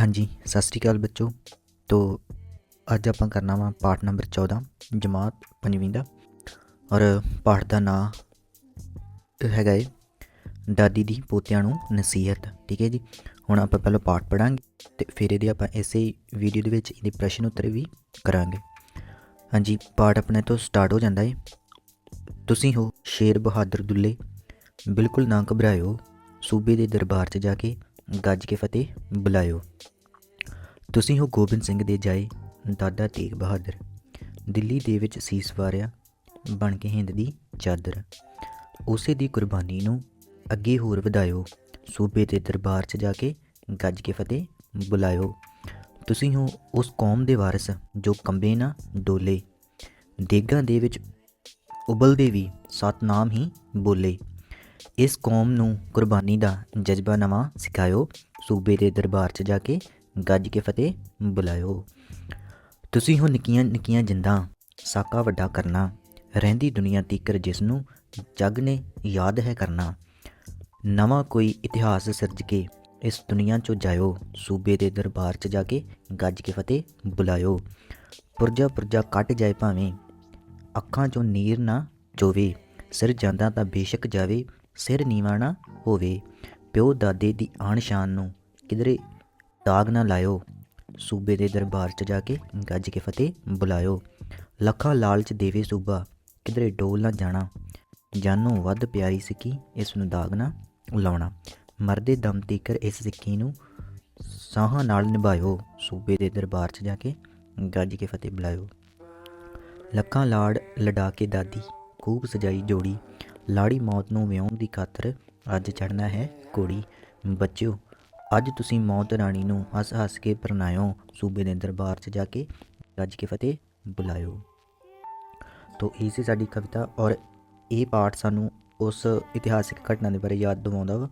ਹਾਂਜੀ, ਸਤਿ ਸ੍ਰੀ ਅਕਾਲ ਬੱਚੋ। ਤੋ, ਅੱਜ ਆਪਾਂ ਕਰਨਾ ਵਾ ਪਾਠ ਨੰਬਰ 14 ਜਮਾਤ ਪੰਜਵੀਂ ਦਾ। ਔਰ ਪਾਠ ਦਾ ਨਾਂ ਹੈਗਾ ਏ, ਦਾਦੀ ਦੀ ਪੋਤਿਆਂ ਨੂੰ ਨਸੀਹਤ, ਠੀਕ ਹੈ ਜੀ? ਹੁਣ ਆਪਾਂ ਪਹਿਲਾਂ ਪਾਠ ਪੜਾਂਗੇ ਤੇ ਫਿਰ ਇਹਦੇ ਆਪਾਂ ਇਸੇ ਵੀਡੀਓ ਦੇ ਵਿੱਚ ਇਹਦੇ ਪ੍ਰਸ਼ਨ ਉੱਤਰ ਵੀ ਕਰਾਂਗੇ। ਹਾਂਜੀ, ਪਾਠ ਆਪਣੇ ਤੋਂ ਸਟਾਰਟ ਹੋ ਜਾਂਦਾ ਏ। ਤੁਸੀਂ ਹੋ ਸ਼ੇਰ ਬਹਾਦਰ ਦੁੱਲੇ, ਬਿਲਕੁਲ ਨਾ ਘਬਰਾਇਓ, ਸੂਬੇ ਦੇ ਦਰਬਾਰ 'ਚ ਜਾ ਕੇ ਗੱਜ ਕੇ ਫਤਿਹ, ਬੁਲਾਇਓ। ਤੁਸੀਂ ਹੋ ਗੋਬਿੰਦ ਸਿੰਘ ਦੇ ਜਾਏ, ਦਾਦਾ ਤੇਗ ਬਹਾਦਰ। ਦਿੱਲੀ ਦੇ ਵਿੱਚ ਸੀਸ ਵਾਰਿਆ, ਬਣ ਕੇ ਹਿੰਦ ਦੀ ਚਾਦਰ। ਉਸੇ ਦੀ ਕੁਰਬਾਨੀ ਨੂੰ ਅੱਗੇ ਹੋਰ ਵਧਾਇਓ। ਸੂਬੇ ਦੇ ਦਰਬਾਰ 'ਚ ਜਾ ਕੇ ਗੱਜ ਕੇ ਫਤਿਹ, ਬੁਲਾਇਓ। ਤੁਸੀਂ ਹੋ ਉਸ ਕੌਮ ਦੇ ਵਾਰਿਸ, ਜੋ ਕੰਬੇ ਨਾ ਡੋਲੇ। ਦੇਗਾਂ ਦੇ ਵਿੱਚ ਉਬਲਦੇ ਵੀ, ਸਤਨਾਮ ਹੀ ਬੋਲੇ। ਇਸ ਕੌਮ ਨੂੰ ਕੁਰਬਾਨੀ ਦਾ ਜਜ਼ਬਾ ਨਵਾਂ ਸਿਖਾਇਓ, ਸੂਬੇ ਦੇ ਦਰਬਾਰ 'ਚ ਜਾ ਕੇ ਗੱਜ ਕੇ ਫਤਿਹ ਬੁਲਾਇਓ। ਤੁਸੀਂ ਹੋ ਨਿੱਕੀਆਂ ਨਿੱਕੀਆਂ ਜਿੰਦਾਂ, ਸਾਕਾ ਵੱਡਾ ਕਰਨਾ, ਰਹਿੰਦੀ ਦੁਨੀਆ ਤੀਕਰ ਜਿਸ ਨੂੰ ਜੱਗ ਨੇ ਯਾਦ ਹੈ ਕਰਨਾ। ਨਵਾਂ ਕੋਈ ਇਤਿਹਾਸ ਸਿਰਜ ਕੇ ਇਸ ਦੁਨੀਆ 'ਚੋਂ ਜਾਇਓ, ਸੂਬੇ ਦੇ ਦਰਬਾਰ 'ਚ ਜਾ ਕੇ ਗੱਜ ਕੇ ਫਤਿਹ ਬੁਲਾਇਓ। ਪੁਰਜਾ ਪੁਰਜਾ ਕੱਟ ਜਾਏ ਭਾਵੇਂ, ਅੱਖਾਂ 'ਚੋਂ ਨੀਰ ਨਾ ਚੋਵੇ, ਸਿਰ ਜਾਂਦਾ ਤਾਂ ਬੇਸ਼ੱਕ ਜਾਵੇ ਸਿਰ ਨੀਵਾਂ ਨਾ ਹੋਵੇ, ਪਿਓ ਦਾਦੇ ਦੀ ਆਣ ਸ਼ਾਨ ਨੂੰ ਕਿਧਰੇ ਦਾਗ ਨਾ ਲਾਇਓ। ਸੂਬੇ ਦੇ ਦਰਬਾਰ 'ਚ ਜਾ ਕੇ ਗੱਜ ਕੇ ਫਤਿਹ ਬੁਲਾਇਓ। ਲੱਖਾਂ ਲਾਲਚ ਦੇਵੇ ਸੂਬਾ, ਕਿਧਰੇ ਡੋਲ ਨਾ ਜਾਣਾ। ਜਾਨੋਂ ਵੱਧ ਪਿਆਰੀ ਸਿੱਕੀ ਇਸ ਨੂੰ ਦਾਗ ਨਾ ਲਾਉਣਾ। ਮਰਦੇ ਦਮ ਤੀਕਰ ਇਸ ਸਿੱਕੀ ਨੂੰ ਸਾਹਾਂ ਨਾਲ ਨਿਭਾਇਓ। ਸੂਬੇ ਦੇ ਦਰਬਾਰ 'ਚ ਜਾ ਕੇ ਗੱਜ ਕੇ ਫਤਿਹ ਬੁਲਾਇਓ। ਲੱਖਾਂ ਲਾੜ ਲਡਾ ਕੇ ਦਾਦੀ, ਖੂਬ ਸਜਾਈ ਜੋੜੀ। ਲਾੜੀ ਮੌਤ ਨੂੰ ਵਿਆਉਣ ਦੀ ਖਾਤਰ ਅੱਜ ਚੜਨਾ ਹੈ ਕੋੜੀ ਬੱਚਿਓ, ਅੱਜ ਤੁਸੀਂ ਮੌਤ ਰਾਣੀ ਨੂੰ ਹੱਸ ਹੱਸ ਕੇ ਪਰਨਾਇਓ ਸੂਬੇ ਦੇ ਦਰਬਾਰ 'ਚ ਜਾ ਕੇ ਰੱਜ ਕੇ ਫਤਿਹ ਬੁਲਾਇਓ। ਤੋ, ਇਹ ਸੀ ਸਾਡੀ ਕਵਿਤਾ ਔਰ ਇਹ ਪਾਠ ਸਾਨੂੰ ਉਸ ਇਤਿਹਾਸਿਕ ਘਟਨਾ ਦੇ ਬਾਰੇ ਯਾਦ ਦਿਵਾਉਂਦਾ ਵਾ,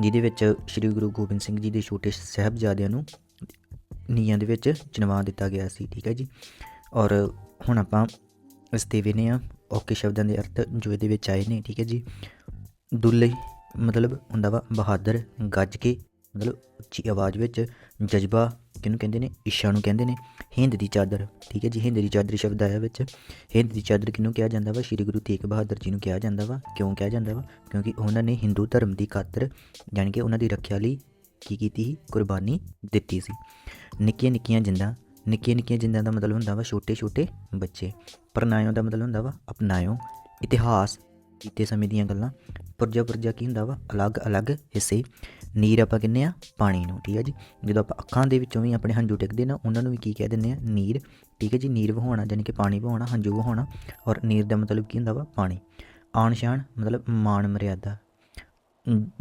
ਜਿਹਦੇ ਵਿੱਚ ਸ੍ਰੀ ਗੁਰੂ ਗੋਬਿੰਦ ਸਿੰਘ ਜੀ ਦੇ ਛੋਟੇ ਸਾਹਿਬਜ਼ਾਦਿਆਂ ਨੂੰ ਨੀਹਾਂ ਦੇ ਵਿੱਚ ਚਿਣਵਾ ਦਿੱਤਾ ਗਿਆ ਸੀ, ਠੀਕ ਹੈ ਜੀ? ਔਰ ਹੁਣ ਆਪਾਂ ਇਸ ਤੇ ਵੇਨੇ ਆ ਔਖੇ ਸ਼ਬਦਾਂ ਦੇ ਅਰਥ ਜੋ ਇਹਦੇ ਵਿੱਚ ਆਏ ਨੇ, ਠੀਕ ਹੈ ਜੀ? ਦੁੱਲੇ, ਮਤਲਬ ਹੁੰਦਾ ਵਾ ਬਹਾਦਰ ਗੱਜ ਕੇ ਮਤਲਬ ਉੱਚੀ ਆਵਾਜ਼ ਵਿੱਚ ਜਜ਼ਬਾ, ਕਿਹਨੂੰ ਕਹਿੰਦੇ ਨੇ? ਇੱਛਾ ਨੂੰ ਕਹਿੰਦੇ ਨੇ। ਹਿੰਦ ਦੀ ਚਾਦਰ, ਠੀਕ ਹੈ ਜੀ? ਹਿੰਦ ਦੀ ਚਾਦਰ ਸ਼ਬਦ ਆਇਆ ਵਿੱਚ। ਹਿੰਦ ਦੀ ਚਾਦਰ ਕਿਹਨੂੰ ਕਿਹਾ ਜਾਂਦਾ ਵਾ? ਸ਼੍ਰੀ ਗੁਰੂ ਤੇਗ ਬਹਾਦਰ ਜੀ ਨੂੰ ਕਿਹਾ ਜਾਂਦਾ ਵਾ। ਕਿਉਂ ਕਿਹਾ ਜਾਂਦਾ ਵਾ? ਕਿਉਂਕਿ ਉਹਨਾਂ ਨੇ ਹਿੰਦੂ ਧਰਮ ਦੀ ਖਾਤਰ ਜਾਣੀ ਕਿ ਉਹਨਾਂ ਦੀ ਰੱਖਿਆ ਲਈ ਕੀ ਕੀਤੀ ਸੀ? ਕੁਰਬਾਨੀ ਦਿੱਤੀ ਸੀ। ਨਿੱਕੀਆਂ ਨਿੱਕੀਆਂ ਜਿੰਦਾਂ ਨਿੱਕੀਆਂ ਨਿੱਕੀਆਂ ਜਿੰਦਾਂ ਦਾ ਮਤਲਬ ਹੁੰਦਾ ਵਾ ਛੋਟੇ ਛੋਟੇ ਬੱਚੇ। ਪਰਨਾਇਓ ਦਾ ਮਤਲਬ ਹੁੰਦਾ ਵਾ, ਅਪਣਾਇਓ। ਇਤਿਹਾਸ, ਕੀਤੇ ਸਮੇਂ ਦੀਆਂ ਗੱਲਾਂ, ਪੁਰਜਾ ਪੁਰਜਾ ਕੀ ਹੁੰਦਾ ਵਾ ਅਲੱਗ-ਅਲੱਗ ਹਿੱਸੇ। ਨੀਰ ਆਪਾਂ ਕਹਿੰਦੇ ਆ, ਪਾਣੀ ਨੂੰ, ਠੀਕ ਹੈ ਜੀ? ਜਦੋਂ ਆਪਾਂ ਅੱਖਾਂ ਦੇ ਵਿੱਚੋਂ ਵੀ ਆਪਣੇ ਹੰਝੂ ਟਿਕਦੇ ਨਾ, ਉਹਨਾਂ ਨੂੰ ਵੀ ਕੀ ਕਹਿ ਦਿੰਦੇ ਆ? ਨੀਰ, ਠੀਕ ਹੈ ਜੀ? ਨੀਰ ਵਹਾਉਣਾ ਯਾਨੀ ਕਿ ਪਾਣੀ ਵਹਾਉਣਾ, ਹੰਝੂ ਵਹਾਉਣਾ, ਔਰ ਨੀਰ ਦਾ ਮਤਲਬ ਕੀ ਹੁੰਦਾ ਵਾ? ਪਾਣੀ। ਆਣ ਸ਼ਾਨ ਮਤਲਬ ਮਾਣ ਮਰਿਆਦਾ।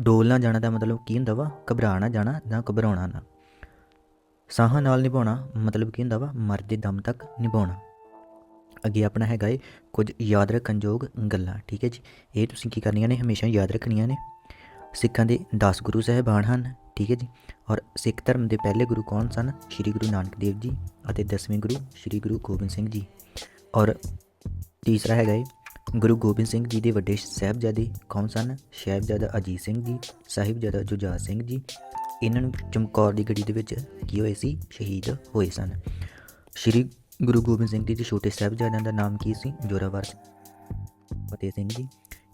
ਡੋਲ ਨਾ ਜਾਣਾ ਦਾ ਮਤਲਬ ਕੀ ਹੁੰਦਾ ਵਾ? ਘਬਰਾ ਨਾ ਜਾਣਾ ਜਾਂ ਘਬਰਾਉਣਾ ਨਾ। ਸਾਹਾਂ ਨਾਲ ਨਿਭਾਉਣਾ ਮਤਲਬ ਕੀ ਹੁੰਦਾ ਵਾ? ਮਰਦੇ ਦਮ ਤੱਕ ਨਿਭਾਉਣਾ। ਅੱਗੇ ਆਪਣਾ ਹੈਗਾ ਏ ਕੁਝ ਯਾਦ ਰੱਖਣਯੋਗ ਗੱਲਾਂ, ਠੀਕ ਹੈ ਜੀ? ਇਹ ਤੁਸੀਂ ਕੀ ਕਰਨੀਆਂ ਨੇ? ਹਮੇਸ਼ਾ ਯਾਦ ਰੱਖਣੀਆਂ ਨੇ। ਸਿੱਖਾਂ ਦੇ 10 ਗੁਰੂ ਸਾਹਿਬਾਨ ਹਨ, ਠੀਕ ਹੈ ਜੀ? ਔਰ ਸਿੱਖ ਧਰਮ ਦੇ ਪਹਿਲੇ ਗੁਰੂ ਕੌਣ ਸਨ? ਸ੍ਰੀ ਗੁਰੂ ਨਾਨਕ ਦੇਵ ਜੀ ਅਤੇ 10ਵੇਂ ਗੁਰੂ ਸ੍ਰੀ ਗੁਰੂ ਗੋਬਿੰਦ ਸਿੰਘ ਜੀ। ਔਰ ਤੀਸਰਾ ਹੈਗਾ ਏ ਗੁਰੂ ਗੋਬਿੰਦ ਸਿੰਘ ਜੀ ਦੇ ਵੱਡੇ ਸਾਹਿਬਜ਼ਾਦੇ ਕੌਣ ਸਨ? ਸਾਹਿਬਜ਼ਾਦਾ ਅਜੀਤ ਸਿੰਘ ਜੀ, ਸਾਹਿਬਜ਼ਾਦਾ ਜੁਝਾਰ ਸਿੰਘ ਜੀ। ਇਹਨਾਂ ਨੂੰ ਚਮਕੌਰ ਦੀ ਗੜੀ ਦੇ ਵਿੱਚ ਕੀ ਹੋਏ ਸੀ? ਸ਼ਹੀਦ ਹੋਏ ਸਨ। ਸ਼੍ਰੀ ਗੁਰੂ ਗੋਬਿੰਦ ਸਿੰਘ ਜੀ ਦੇ ਛੋਟੇ ਸਾਹਿਬਜ਼ਾਦਿਆਂ ਦਾ ਨਾਮ ਕੀ ਸੀ? ਜੋਰਾਵਰ। ਫਤਿਹ ਸਿੰਘ ਜੀ,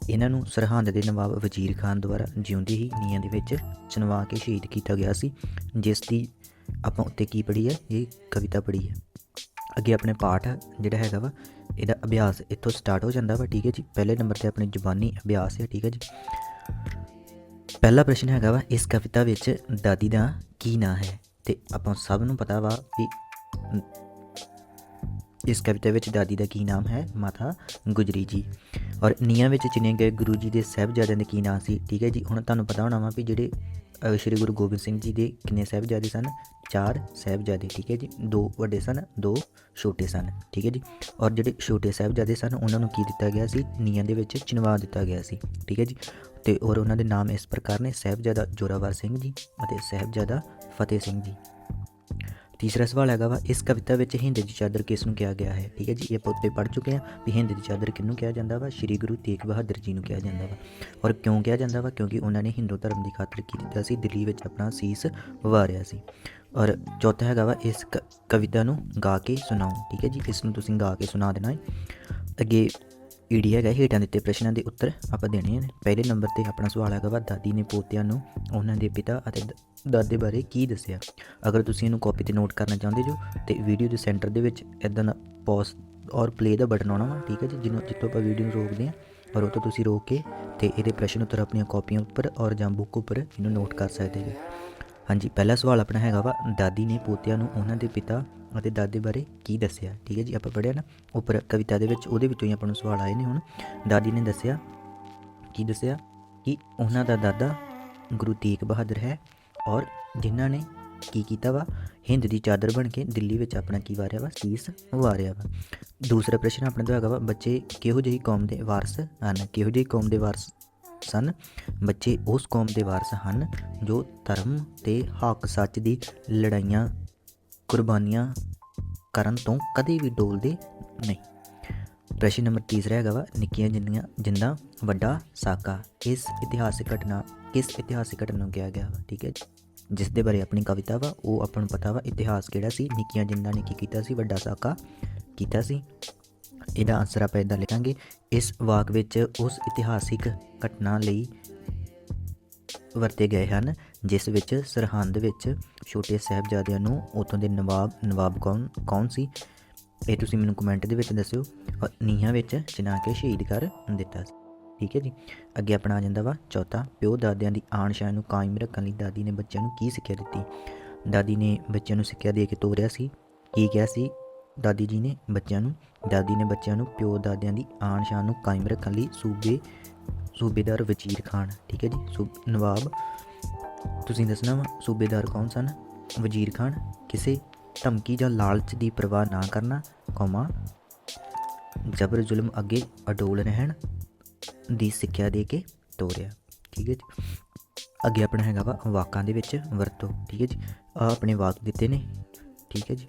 ਇਹਨਾਂ ਨੂੰ ਸਰਹੰਦ ਦੇ ਨਵਾਬ ਵਜ਼ੀਰ ਖਾਨ ਦੁਆਰਾ ਜਿਉਂਦੇ ਹੀ ਨੀਹਾਂ ਦੇ ਵਿੱਚ ਚਨਵਾ ਕੇ ਸ਼ਹੀਦ ਕੀਤਾ ਗਿਆ ਸੀ। ਜਿਸ ਦੀ ਆਪਾਂ ਉੱਤੇ ਕੀ ਪੜ੍ਹੀ ਹੈ? ਇਹ ਕਵਿਤਾ ਪੜ੍ਹੀ ਹੈ। ਅੱਗੇ ਆਪਣੇ ਪਾਠ ਜਿਹੜਾ ਹੈਗਾ ਵਾ, ਇਹਦਾ ਅਭਿਆਸ ਇੱਥੋਂ ਸਟਾਰਟ ਹੋ ਜਾਂਦਾ ਵਾ, ਠੀਕ ਹੈ ਜੀ? ਪਹਿਲੇ ਨੰਬਰ ਤੇ ਆਪਣੀ ਜ਼ੁਬਾਨੀ ਅਭਿਆਸ ਹੈ, ਠੀਕ ਹੈ ਜੀ? ਪਹਿਲਾ ਪ੍ਰਸ਼ਨ ਹੈਗਾ ਵਾ, ਇਸ ਕਵਿਤਾ ਵਿੱਚ ਦਾਦੀ ਦਾ ਕੀ ਨਾਂ ਹੈ? ਤੇ ਆਪਾਂ ਸਭ ਨੂੰ ਪਤਾ ਵਾ ਵੀ ਇਸ ਕਵਿਤਾ ਵਿੱਚ ਦਾਦੀ ਦਾ ਕੀ ਨਾਮ ਹੈ? ਮਾਤਾ ਗੁਜਰੀ ਜੀ। ਔਰ ਨੀਆਂ ਵਿੱਚ ਚਿਣੇ ਗਏ ਗੁਰੂ ਜੀ ਦੇ ਸਾਹਿਬਜ਼ਾਦਿਆਂ ਦੇ ਕੀ ਨਾਮ ਸੀ? ਠੀਕ ਹੈ ਜੀ, ਹੁਣ ਤੁਹਾਨੂੰ ਪਤਾ ਹੋਣਾ ਵਾ ਵੀ ਜਿਹੜੇ ਸ਼੍ਰੀ ਗੁਰੂ ਗੋਬਿੰਦ ਸਿੰਘ ਜੀ ਦੇ ਕਿੰਨੇ ਸਾਹਿਬਜ਼ਾਦੇ ਸਨ? ਚਾਰ ਸਾਹਿਬਜ਼ਾਦੇ, ਠੀਕ ਹੈ ਜੀ। ਦੋ ਵੱਡੇ ਸਨ, ਦੋ ਛੋਟੇ ਸਨ, ਠੀਕ ਹੈ ਜੀ। ਔਰ ਜਿਹੜੇ ਛੋਟੇ ਸਾਹਿਬਜ਼ਾਦੇ ਸਨ, ਉਹਨਾਂ ਨੂੰ ਕੀ ਦਿੱਤਾ ਗਿਆ ਸੀ? ਨੀਆਂ ਦੇ ਵਿੱਚ ਚਿਣਵਾ ਦਿੱਤਾ ਗਿਆ ਸੀ, ਠੀਕ ਹੈ ਜੀ। ਤੇ ਔਰ ਉਹਨਾਂ ਦੇ ਨਾਮ ਇਸ ਪ੍ਰਕਾਰ ਨੇ, ਸਾਹਿਬਜ਼ਾਦਾ ਜੋਰਾਵਰ ਸਿੰਘ ਜੀ ਅਤੇ ਸਾਹਿਬਜ਼ਾਦਾ ਫਤਿਹ ਸਿੰਘ ਜੀ। ਤੀਸਰਾ ਸਵਾਲ ਹੈਗਾ ਵਾ, ਇਸ ਕਵਿਤਾ ਵਿੱਚ ਹਿੰਦ ਦੀ ਚਾਦਰ ਕਿਸ ਨੂੰ ਕਿਹਾ ਗਿਆ ਹੈ? ਠੀਕ ਹੈ ਜੀ, ਇਹ ਆਪਾਂ ਉੱਤੇ ਪੜ ਚੁੱਕੇ ਹਾਂ ਵੀ ਹਿੰਦ ਦੀ ਚਾਦਰ ਕਿਹਨੂੰ ਕਿਹਾ ਜਾਂਦਾ ਵਾ? ਸ੍ਰੀ ਗੁਰੂ ਤੇਗ ਬਹਾਦਰ ਜੀ ਨੂੰ ਕਿਹਾ ਜਾਂਦਾ ਵਾ। ਔਰ ਕਿਉਂ ਕਿਹਾ ਜਾਂਦਾ ਵਾ? ਕਿਉਂਕਿ ਉਹਨਾਂ ਨੇ ਹਿੰਦੂ ਧਰਮ ਦੀ ਖਾਤਰ ਕੀ ਦਿੱਤਾ ਸੀ? ਦਿੱਲੀ ਵਿੱਚ ਆਪਣਾ ਸੀਸ ਵਾਰਿਆ ਸੀ। ਔਰ ਚੌਥਾ ਹੈਗਾ ਵਾ, ਇਸ ਕ- ਕਵਿਤਾ ਨੂੰ ਗਾ ਕੇ ਸੁਣਾਓ। ਠੀਕ ਹੈ ਜੀ, ਇਸ ਨੂੰ ਤੁਸੀਂ ਗਾ ਕੇ ਸੁਣਾ ਦੇਣਾ ਹੈ। ਅੱਗੇ ਈਡੀ ਹੈਗਾ ਹੇਠਾਂ ਦਿੱਤੇ ਪ੍ਰਸ਼ਨਾਂ ਦੇ ਉੱਤਰ ਆਪਾਂ ਦੇਣੇ ਨੇ ਪਹਿਲੇ ਨੰਬਰ ਤੇ ਆਪਣਾ ਸਵਾਲ ਹੈਗਾ ਵਾ, ਦਾਦੀ ਨੇ ਪੋਤਿਆਂ ਨੂੰ ਉਹਨਾਂ ਦੇ ਪਿਤਾ ਅਤੇ ਦ- ਦਾਦੇ ਬਾਰੇ ਕੀ ਦੱਸਿਆ? ਅਗਰ ਤੁਸੀਂ ਇਹਨੂੰ ਕਾਪੀ ਤੇ ਨੋਟ ਕਰਨਾ ਚਾਹੁੰਦੇ ਜੋ ਤੇ ਵੀਡੀਓ ਦੇ ਸੈਂਟਰ ਦੇ ਵਿੱਚ ਇਦਾਂ ਦਾ ਪੌਜ਼ ਔਰ ਪਲੇ ਦਾ ਬਟਨ ਆਉਣਾ ਵਾ, ਠੀਕ ਹੈ ਜੀ ਜਿਹਨੂੰ ਜਿੱਥੋਂ ਆਪਾਂ ਵੀਡੀਓ ਨੂੰ ਰੋਕਦੇ ਹਾਂ ਔਰ ਉਹ ਤੋਂ ਤੁਸੀਂ ਰੋਕ ਕੇ ਤੇ ਇਹਦੇ ਪ੍ਰਸ਼ਨ ਉੱਤਰ ਆਪਣੀਆਂ ਕਾਪੀਆਂ ਉੱਪਰ ਔਰ ਜਾਂ ਬੁੱਕ ਉੱਪਰ ਇਹਨੂੰ ਨੋਟ ਕਰ ਸਕਦੇ ਜੀ। ਹਾਂਜੀ, ਪਹਿਲਾ ਸਵਾਲ ਆਪਣਾ ਹੈਗਾ ਵਾ, ਦਾਦੀ ਨੇ ਪੋਤਿਆਂ ਨੂੰ ਉਹਨਾਂ ਦੇ ਪਿਤਾ ਅਤੇ ਦਾਦੇ ਬਾਰੇ ਕੀ ਦੱਸਿਆ? ਠੀਕ ਹੈ ਜੀ, ਆਪਾਂ ਪੜ੍ਹਿਆ ਨਾ, ਉੱਪਰ ਕਵਿਤਾ ਦੇ ਵਿੱਚ ਉਹਦੇ ਵਿੱਚੋਂ ਹੀ ਆਪਾਂ ਨੂੰ ਸਵਾਲ ਆਏ ਨੇ ਹੁਣ। ਦਾਦੀ ਨੇ ਦੱਸਿਆ, ਕੀ ਦੱਸਿਆ? ਕਿ ਉਹਨਾਂ ਦਾ ਦਾਦਾ ਗੁਰੂ ਤੇਗ ਬਹਾਦਰ ਹੈ ਔਰ ਜਿਨ੍ਹਾਂ ਨੇ ਕੀ ਕੀਤਾ ਵਾ? ਹਿੰਦ ਦੀ ਚਾਦਰ ਬਣ ਕੇ ਦਿੱਲੀ ਵਿੱਚ ਆਪਣਾ ਕੀ ਵਾਰਿਆ ਵਾ? ਸੀਸ ਵਾਰਿਆ ਵਾ। ਦੂਸਰਾ ਪ੍ਰਸ਼ਨ ਆਪਣਾ ਤੋਂ ਹੈਗਾ ਵਾ, ਬੱਚੇ ਕਿਹੋ ਜਿਹੀ ਕੌਮ ਦੇ ਵਾਰਸ ਹਨ? ਕਿਹੋ ਜਿਹੀ ਕੌਮ ਦੇ ਵਾਰਸ ਸਨ? ਬੱਚੇ ਉਸ ਕੌਮ ਦੇ ਵਾਰਸ ਹਨ ਜੋ ਧਰਮ ਤੇ ਹੱਕ ਸੱਚ ਦੀ ਲੜਾਈਆਂ ਕੁਰਬਾਨੀਆਂ ਕਰਨ ਤੋਂ ਕਦੇ ਵੀ ਡੋਲਦੇ ਨਹੀਂ। ਪ੍ਰਸ਼ਨ ਨੰਬਰ ਤੀਸਰਾ ਹੈਗਾ ਵਾ, ਨਿੱਕੀਆਂ ਜਿੰਨੀਆਂ ਜਿੰਦਾ ਵੱਡਾ ਸਾਕਾ। ਇਸ ਇਤਿਹਾਸਿਕ ਘਟਨਾ ਕਿਸ ਇਤਿਹਾਸਿਕ ਘਟਨਾ ਨੂੰ ਕਿਹਾ ਗਿਆ ਵਾ, ਠੀਕ ਹੈ ਜਿਸ ਦੇ ਬਾਰੇ ਆਪਣੀ ਕਵਿਤਾ ਵਾ, ਉਹ ਆਪਾਂ ਨੂੰ ਪਤਾ ਵਾ, ਇਤਿਹਾਸ ਕਿਹੜਾ ਸੀ? ਨਿੱਕੀਆਂ ਜਿੰਦਾ ਨੇ ਕੀ ਕੀਤਾ ਸੀ? ਵੱਡਾ ਸਾਕਾ ਕੀਤਾ ਸੀ? ਇਹਦਾ ਆਨਸਰ ਆਪਾਂ ਇਦਾਂ ਲਿਖਾਂਗੇ। ਇਸ ਵਾਕ ਵਿੱਚ ਉਸ ਇਤਿਹਾਸਿਕ ਘਟਨਾ ਲਈ ਵਰਤੇ ਗਏ ਹਨ। ਜਿਸ ਵਿੱਚ ਸਰਹੰਦ ਵਿੱਚ ਛੋਟੇ ਸਾਹਿਬਜ਼ਾਦਿਆਂ ਨੂੰ ਉਤੋਂ ਦੇ ਨਵਾਬ ਨਵਾਬ ਕੌਣ ਕੌਣ ਸੀ? ਇਹ ਤੁਸੀਂ ਮੈਨੂੰ ਕਮੈਂਟ ਦੇ ਵਿੱਚ ਦੱਸਿਓ। ਔਰ ਨੀਹਾਂ ਵਿੱਚ ਚਿਣਾ ਕੇ ਸ਼ਹੀਦ ਕਰ ਦਿੱਤਾ ਸੀ। ਠੀਕ ਹੈ ਜੀ? ਅੱਗੇ ਆਪਣਾ ਆ ਜਾਂਦਾ ਵਾ। ਚੌਥਾ, ਪਿਓ ਦਾਦਿਆਂ ਦੀ ਆਣ ਸ਼ਾਨ ਨੂੰ ਕਾਇਮ ਰੱਖਣ ਲਈ ਦਾਦੀ ਨੇ ਬੱਚਿਆਂ ਨੂੰ ਕੀ ਸਿੱਖਿਆ ਦਿੱਤੀ? ਦਾਦੀ ਨੇ ਬੱਚਿਆਂ ਨੂੰ ਸਿੱਖਿਆ ਦੇ ਕੇ ਤੋਰਿਆ ਸੀ। ਕੀ ਕਿਹਾ ਸੀ? ਦਾਦੀ ਜੀ ਨੇ ਬੱਚਿਆਂ ਨੂੰ, ਦਾਦੀ ਨੇ ਬੱਚਿਆਂ ਨੂੰ ਪਿਓ ਦਾਦਿਆਂ ਦੀ ਆਣ ਸ਼ਾਨ ਨੂੰ ਕਾਇਮ ਰੱਖਣ ਲਈ ਸੂਬੇ, ਸੂਬੇਦਾਰ ਵਜ਼ੀਰ ਖਾਨ। ਠੀਕ ਹੈ ਜੀ? ਸੂਬ ਨਵਾਬ ਤੁਸੀਂ ਦੱਸਣਾ ਵਾ, ਸੂਬੇਦਾਰ ਕੌਣ ਸਨ? ਵਜ਼ੀਰ ਖਾਨ, ਕਿਸੇ ਧਮਕੀ ਜਾਂ ਲਾਲਚ ਦੀ ਪਰਵਾਹ ਨਾ ਕਰਨਾ, ਕੌਮਾ? ਜ਼ਬਰ ਜ਼ੁਲਮ ਅੱਗੇ ਅਡੋਲ ਰਹਿਣ ਦੀ ਸਿੱਖਿਆ ਦੇ ਕੇ ਤੋਰਿਆ, ਠੀਕ ਹੈ ਜੀ। ਅੱਗੇ ਆਪਣਾ ਹੈਗਾ ਵਾ, ਵਾਕਾਂ ਦੇ ਵਿੱਚ ਵਰਤੋ, ਠੀਕ ਹੈ ਜੀ। ਆ ਆਪਣੇ ਵਾਕ ਦਿੱਤੇ ਨੇ, ਠੀਕ ਹੈ ਜੀ।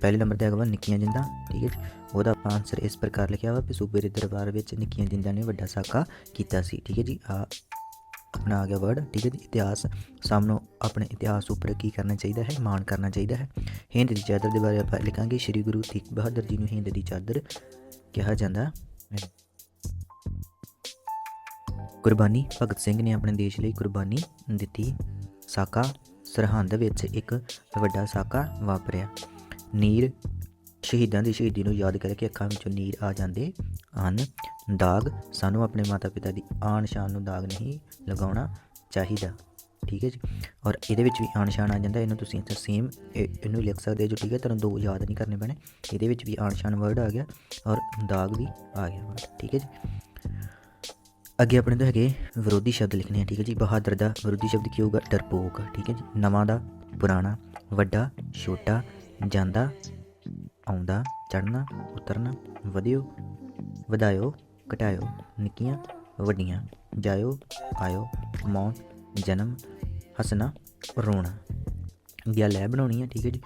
ਪਹਿਲੇ ਨੰਬਰ ਤੇ ਹੈਗਾ ਵਾ, ਨਿੱਕੀਆਂ ਜਿੰਦਾਂ, ਠੀਕ ਹੈ ਜੀ। ਉਹਦਾ ਆਪਾਂ ਆਨਸਰ ਇਸ ਪ੍ਰਕਾਰ ਲਿਖਿਆ ਵਾ ਕਿ ਸੂਬੇ ਦੇ ਦਰਬਾਰ ਵਿੱਚ ਨਿੱਕੀਆਂ ਜਿੰਦਾਂ ਨੇ ਵੱਡਾ ਸਾਕਾ ਕੀਤਾ ਸੀ, ਠੀਕ ਹੈ ਜੀ। ਆ ਆਪਣਾ ਆ ਗਿਆ ਵਰਡ ਠੀਕ ਹੈ ਜੀ? ਇਤਿਹਾਸ ਸਾਹਮਣੇ ਆਪਣੇ ਇਤਿਹਾਸ ਉੱਪਰ ਕੀ ਕਰਨਾ ਚਾਹੀਦਾ ਹੈ? ਮਾਣ ਕਰਨਾ ਚਾਹੀਦਾ ਹੈ। ਹਿੰਦ ਦੀ ਚਾਦਰ ਦੇ ਬਾਰੇ ਆਪਾਂ ਲਿਖਾਂਗੇ। ਸ੍ਰੀ ਗੁਰੂ ਤੇਗ ਬਹਾਦਰ ਜੀ ਨੂੰ ਹਿੰਦ ਦੀ ਚਾਦਰ ਕਿਹਾ ਜਾਂਦਾ ਹੈ। ਕੁਰਬਾਨੀ, ਭਗਤ ਸਿੰਘ ਨੇ ਆਪਣੇ ਦੇਸ਼ ਲਈ ਕੁਰਬਾਨੀ ਦਿੱਤੀ। ਸਾਕਾ, ਸਰਹੰਦ ਵਿੱਚ ਇੱਕ ਵੱਡਾ ਸਾਕਾ ਵਾਪਰਿਆ। ਨੀਰ, ਸ਼ਹੀਦਾਂ ਦੀ ਸ਼ਹੀਦੀ ਨੂੰ ਯਾਦ ਕਰਕੇ ਅੱਖਾਂ ਵਿੱਚੋਂ ਨੀਰ ਆ ਜਾਂਦੇ ਹਨ। ਦਾਗ ਸਾਨੂੰ ਆਪਣੇ ਮਾਤਾ-ਪਿਤਾ ਦੀ ਆਣ ਸ਼ਾਨ ਨੂੰ ਦਾਗ ਨਹੀਂ ਲਗਾਉਣਾ ਚਾਹੀਦਾ। ਠੀਕ ਹੈ ਜੀ? ਔਰ ਇਹਦੇ ਵਿੱਚ ਵੀ ਆਣ ਸ਼ਾਨ ਆ ਜਾਂਦਾ। ਇਹਨੂੰ ਤੁਸੀਂ ਇੱਥੇ ਸੇਮ ਇਹਨੂੰ ਲਿਖ ਸਕਦੇ ਜੋ ਠੀਕ ਹੈ। ਤੁਹਾਨੂੰ ਦੋ ਯਾਦ ਨਹੀਂ ਕਰਨੇ ਪੈਣੇ। ਇਹਦੇ ਵਿੱਚ ਵੀ ਆਣ ਸ਼ਾਨ ਵਰਡ ਆ ਗਿਆ ਔਰ ਦਾਗ ਵੀ ਆ ਗਿਆ word, ਠੀਕ ਹੈ ਜੀ? ਅੱਗੇ ਆਪਣੇ ਤੋਂ ਹੈਗੇ ਵਿਰੋਧੀ ਸ਼ਬਦ ਲਿਖਣੇ ਆ। ਠੀਕ ਹੈ ਜੀ? ਬਹਾਦਰ ਦਾ ਵਿਰੋਧੀ ਸ਼ਬਦ ਕੀ ਹੋਊਗਾ? ਡਰਪੋਕ। ਠੀਕ ਹੈ ਜੀ? ਨਵਾਂ ਦਾ ਪੁਰਾਣਾ ਵੱਡਾ ਛੋਟਾ ਜਾਂਦਾ ਆਉਂਦਾ ਚੜਨਾ ਉਤਰਨਾ ਵਧਿਓ ਵਧਾਇਓ, ਘਟਾਇਓ, ਨਿੱਕੀਆਂ, ਵੱਡੀਆਂ, ਜਾਇਓ, ਆਇਓ ਮੌਤ ਜਨਮ, ਹੱਸਣਾ, ਰੋਣਾ। ਗਿਆ ਲੈ ਬਣਾਉਣੀ ਹੈ ਠੀਕ ਹੈ ਜੀ।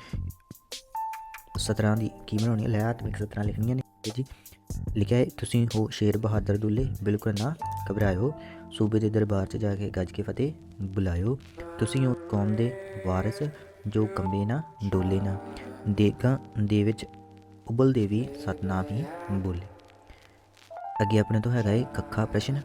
ਸਤਰਾਂ ਦੀ ਕੀ ਬਣਾਉਣੀ ਹੈ ਲੈ ਆਤਮਿਕ ਸਤਰਾਂ ਲਿਖਣੀਆਂ ਨੇ ਜੀ। ਲਿਖਿਆ ਹੈ, ਤੁਸੀਂ ਹੋ ਸ਼ੇਰ ਬਹਾਦਰ ਦੁੱਲੇ, ਬਿਲਕੁਲ ਨਾ ਘਬਰਾਇਓ। ਸੂਬੇ ਦੇ ਦਰਬਾਰ 'ਚ ਜਾ ਕੇ ਗੱਜ ਕੇ ਫਤਿਹ ਬੁਲਾਇਓ। ਤੁਸੀਂ ਹੋ ਕੌਮ ਦੇ ਵਾਰਿਸ, ਜੋ ਕੰਬੇ ਨਾ, ਡੋਲੇ ਨਾ। ਦੇਗਾ ਦੇ ਵਿੱਚ ਉਬਲਦੇ ਵੀ ਸਤਨਾਮ ਹੀ ਬੋਲੇ। ਅੱਗੇ ਆਪਣੇ ਤੋਂ ਹੈਗਾ ਹੈ ਕੱਖਾ ਪ੍ਰਸ਼ਨ।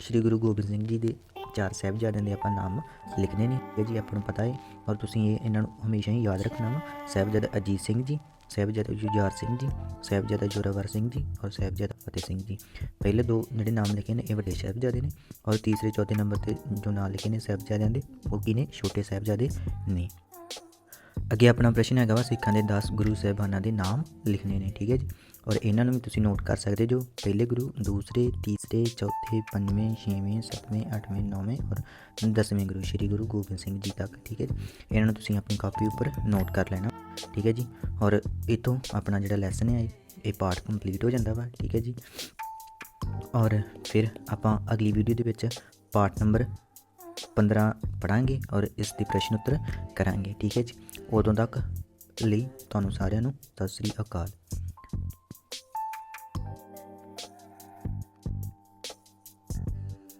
ਸ਼੍ਰੀ ਗੁਰੂ ਗੋਬਿੰਦ ਸਿੰਘ ਜੀ ਦੇ ਚਾਰ ਸਾਹਿਬਜ਼ਾਦਿਆਂ ਦੇ ਆਪਾਂ ਨਾਮ ਲਿਖਨੇ ਨੇ। ਇਹ ਜੀ ਆਪਾਂ ਨੂੰ ਪਤਾ ਹੈ ਔਰ ਤੁਸੀਂ ਇਹ ਇਹਨਾਂ ਨੂੰ ਹਮੇਸ਼ਾ ਹੀ ਯਾਦ ਰੱਖਣਾ ਵਾ। ਸਾਹਿਬਜ਼ਾਦਾ ਅਜੀਤ ਸਿੰਘ ਜੀ, ਸਾਹਿਬਜ਼ਾਦਾ ਜੁਝਾਰ ਸਿੰਘ ਜੀ, ਸਾਹਿਬਜ਼ਾਦਾ ਜੋਰਾਵਰ ਸਿੰਘ ਜੀ, ਔਰ ਸਾਹਿਬਜ਼ਾਦਾ ਫਤਿਹ ਸਿੰਘ ਜੀ। ਪਹਿਲੇ ਦੋ ਜਿਹੜੇ ਨਾਮ ਲਿਖੇ ਨੇ, ਇਹ ਵੱਡੇ ਸਾਹਿਬਜ਼ਾਦੇ ਨੇ, ਔਰ ਤੀਸਰੇ, ਚੌਥੇ ਨੰਬਰ ਤੇ ਜੋ ਨਾਮ ਲਿਖੇ ਨੇ ਸਾਹਿਬਜ਼ਾਦਿਆਂ ਦੇ, ਉਹ ਕੀ ਨੇ? ਛੋਟੇ ਸਾਹਿਬਜ਼ਾਦੇ ਨੇ। ਅੱਗੇ ਆਪਣਾ ਪ੍ਰਸ਼ਨ ਹੈਗਾ ਵਾ, ਸਿੱਖਾਂ ਦੇ 10 ਗੁਰੂ ਸਾਹਿਬਾਨਾਂ ਦੇ ਨਾਮ ਲਿਖਣੇ ਨੇ, ਠੀਕ ਹੈ ਜੀ? ਔਰ ਇਹਨਾਂ ਨੂੰ ਵੀ ਤੁਸੀਂ ਨੋਟ ਕਰ ਸਕਦੇ ਜੋ ਪਹਿਲੇ ਗੁਰੂ, ਦੂਸਰੇ, ਤੀਸਰੇ, ਚੌਥੇ, ਪੰਜਵੇਂ, ਛੇਵੇਂ, ਸੱਤਵੇਂ, ਅੱਠਵੇਂ, ਨੌਵੇਂ ਔਰ ਦਸਵੇਂ ਗੁਰੂ ਸ੍ਰੀ ਗੁਰੂ ਗੋਬਿੰਦ ਸਿੰਘ ਜੀ ਤੱਕ, ਠੀਕ ਹੈ ਜੀ? ਇਹਨਾਂ ਨੂੰ ਤੁਸੀਂ ਆਪਣੀ ਕਾਪੀ ਉੱਪਰ ਨੋਟ ਕਰ ਲੈਣਾ, ਠੀਕ ਹੈ ਜੀ? ਔਰ ਇਹ ਤੋਂ ਆਪਣਾ ਜਿਹੜਾ ਲੈਸਨ ਹੈ, ਇਹ ਪਾਰਟ ਕੰਪਲੀਟ ਹੋ ਜਾਂਦਾ ਵਾ, ਠੀਕ ਹੈ ਜੀ? ਔਰ ਫਿਰ ਆਪਾਂ ਅਗਲੀ ਵੀਡੀਓ ਦੇ ਵਿੱਚ ਪਾਰਟ ਨੰਬਰ 15 ਪੜਾਂਗੇ ਔਰ ਇਸ ਦੀ ਪ੍ਰਸ਼ਨ ਉੱਤਰ ਕਰਾਂਗੇ। ਠੀਕ ਹੈ ਜੀ। ਉਦੋਂ ਤੱਕ ਲਈ ਤੁਹਾਨੂੰ ਸਾਰਿਆਂ ਨੂੰ ਸਤਿ ਸ੍ਰੀ ਅਕਾਲ।